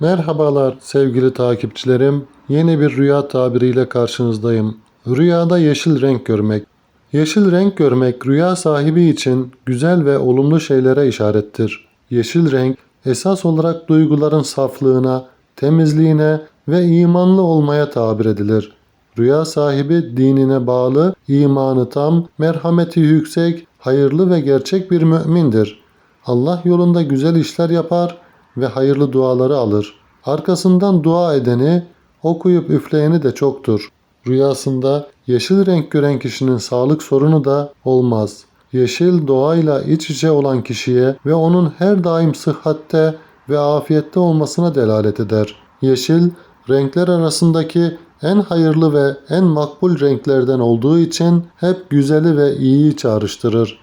Merhabalar sevgili takipçilerim. Yeni bir rüya tabiriyle karşınızdayım. Rüyada yeşil renk görmek. Yeşil renk görmek rüya sahibi için güzel ve olumlu şeylere işarettir. Yeşil renk esas olarak duyguların saflığına, temizliğine ve imanlı olmaya tabir edilir. Rüya sahibi dinine bağlı, imanı tam, merhameti yüksek, hayırlı ve gerçek bir mümindir. Allah yolunda güzel işler yapar ve hayırlı duaları alır. Arkasından dua edeni, okuyup üfleyeni de çoktur. Rüyasında yeşil renk gören kişinin sağlık sorunu da olmaz. Yeşil doğayla iç içe olan kişiye ve onun her daim sıhhatte ve afiyette olmasına delalet eder. Yeşil, renkler arasındaki en hayırlı ve en makbul renklerden olduğu için hep güzeli ve iyiyi çağrıştırır.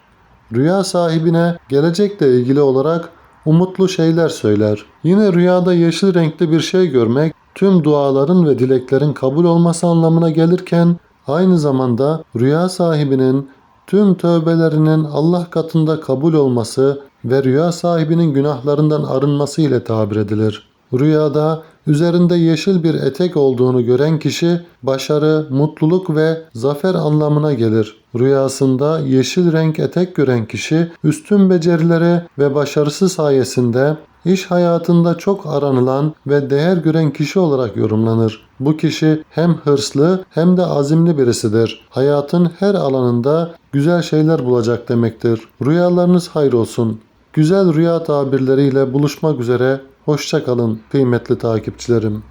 Rüya sahibine gelecekle ilgili olarak umutlu şeyler söyler. Yine rüyada yeşil renkli bir şey görmek tüm duaların ve dileklerin kabul olması anlamına gelirken aynı zamanda rüya sahibinin tüm tövbelerinin Allah katında kabul olması ve rüya sahibinin günahlarından arınması ile tabir edilir. Rüyada üzerinde yeşil bir etek olduğunu gören kişi başarı, mutluluk ve zafer anlamına gelir. Rüyasında yeşil renk etek gören kişi üstün becerileri ve başarısı sayesinde iş hayatında çok aranılan ve değer gören kişi olarak yorumlanır. Bu kişi hem hırslı hem de azimli birisidir. Hayatın her alanında güzel şeyler bulacak demektir. Rüyalarınız hayır olsun. Güzel rüya tabirleriyle buluşmak üzere. Hoşça kalın kıymetli takipçilerim.